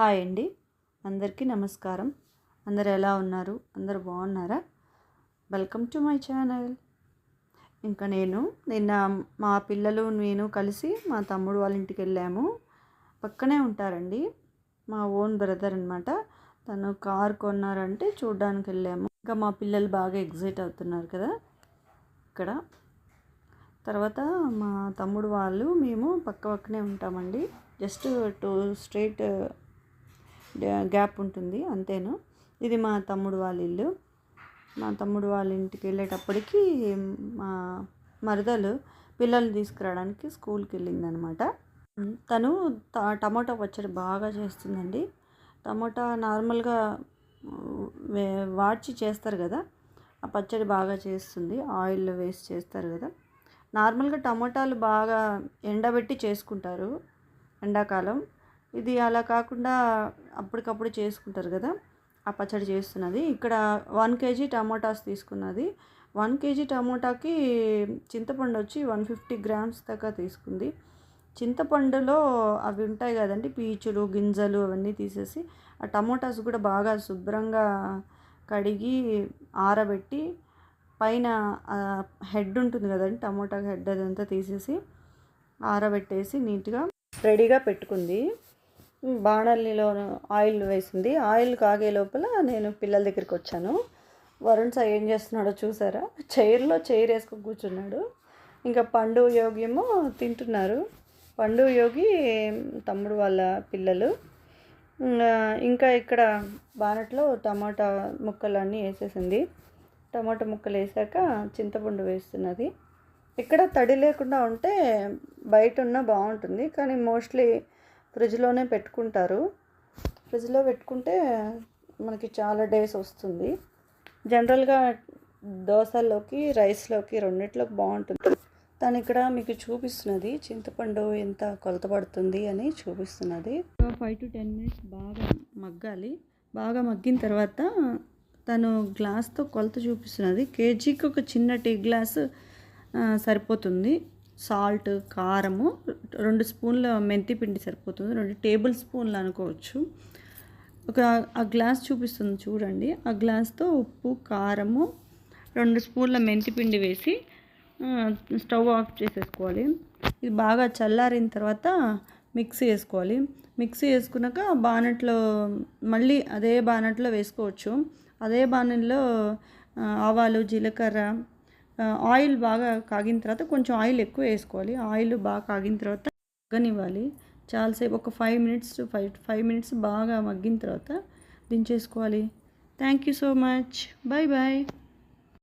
Hi అండి. అందరికీ నమస్కారం. అందరు ఎలా ఉన్నారు? అందరు బాగున్నారా? Welcome to my channel. ఇంకా నేను నిన్న మా పిల్లలు నేను కలిసి మా తమ్ముడు వాళ్ళ ఇంటికి వెళ్ళాము. పక్కనే ఉంటారండి. మా ఓన్ బ్రదర్ అనమాట తను కార్ కొన్నారంటే చూడ్డానికి వెళ్ళాము. ఇంకా మా పిల్లలు బాగా ఎగ్జైట్ అవుతున్నారు కదా. ఇక్కడ. తర్వాత మా తమ్ముడు వాళ్ళు మేము పక్క పక్కనే ఉంటామండి. జస్ట్ టూ స్ట్రైట్ గ్యాప్ ఉంటుంది అంతేను? ఇది మా తమ్ముడు వాళ్ళ ఇల్లు. మా తమ్ముడు వాళ్ళ ఇంటికి వెళ్ళేటప్పటికి మా మరదలు పిల్లల్ని తీసుకురావడానికి స్కూల్కి వెళ్ళిందనమాట. తను టమాటా పచ్చడి బాగా చేస్తుందండి. టమాటా నార్మల్గా వే- వాడ్చి చేస్తారు కదా ఆ పచ్చడి బాగా చేస్తుంది ఆయిల్ వేసి చేస్తారు కదా. నార్మల్గా టమాటాలు బాగా ఎండబెట్టి చేసుకుంటారు ఎండాకాలం. ఇది అలా కాకుండా అప్పటికప్పుడు చేసుకుంటారు కదా ఆ పచ్చడి చేస్తున్నది. ఇక్కడ వన్ కేజీ టమోటాస్ తీసుకున్నది. వన్ కేజీ టమోటాకి చింతపండు వచ్చి వన్ ఫిఫ్టీ గ్రామ్స్ దాకా తీసుకుంది. చింతపండులో అవి ఉంటాయి కదండి పీచులు గింజలు అవన్నీ తీసేసి ఆ టమోటాస్ కూడా బాగా శుభ్రంగా కడిగి ఆరబెట్టి పైన హెడ్ ఉంటుంది కదండి టమోటా హెడ్ అదంతా తీసేసి ఆరబెట్టేసి నీట్గా రెడీగా పెట్టుకుంది. బాణలిలో ఆయిల్ వేసింది. ఆయిల్ కాగే లోపల నేను పిల్లల దగ్గరికి వచ్చాను. వరుణ్ సార్ ఏం చేస్తున్నాడో చూసారా? చైర్లో చైర్ వేసుకుని కూర్చున్నాడు. ఇంకా పండు యోగి ఏమో తింటున్నారు. పండు యోగి తమ్ముడు వాళ్ళ పిల్లలు. ఇంకా ఇంకా ఇక్కడ బానట్లో టమాటా ముక్కలు అన్నీ వేసేసింది. టమాటా ముక్కలు వేసాక చింతపండు వేస్తున్నది. ఇక్కడ తడి లేకుండా ఉంటే బయట ఉన్న బాగుంటుంది. కానీ మోస్ట్లీ ఫ్రిడ్జ్లోనే పెట్టుకుంటారు. ఫ్రిడ్జ్లో పెట్టుకుంటే మనకి చాలా డేస్ వస్తుంది. జనరల్గా దోశల్లోకి రైస్లోకి రెండిట్లోకి బాగుంటుంది. తను ఇక్కడ మీకు చూపిస్తున్నది చింతపండు ఎంత కొలత పడుతుంది అని చూపిస్తున్నది. ఫైవ్ టు టెన్ మినిట్స్ బాగా మగ్గాలి. బాగా మగ్గిన తర్వాత తను గ్లాస్తో కొలత చూపిస్తున్నది. కేజీకి ఒక చిన్న టీ గ్లాస్ సరిపోతుంది. సాల్ట్ కారము రెండు స్పూన్ల మెంతి పిండి సరిపోతుంది రెండు టేబుల్ స్పూన్లు అనుకోవచ్చు. ఒక ఆ గ్లాస్ చూపిస్తుంది చూడండి. ఆ గ్లాస్తో ఉప్పు కారము రెండు స్పూన్ల మెంతి పిండి వేసి స్టవ్ ఆఫ్ చేసేసుకోవాలి. ఇది బాగా చల్లారిన తర్వాత మిక్సీ వేసుకోవాలి. మిక్సీ వేసుకున్నాక బానట్లో మళ్ళీ అదే బానట్లో వేసుకోవచ్చు. అదే బాణంలో ఆవాలు జీలకర్ర ఆయిల్ బాగా కాగిన తర్వాత కొంచెం ఆయిల్ ఎక్కువ వేసుకోవాలి. ఆయిల్ బాగా కాగిన తర్వాత మగ్గనివ్వాలి. చాలాసేపు ఒక five minutes five five minutes బాగా మగ్గిన తర్వాత దించేసుకోవాలి. Thank you so much bye bye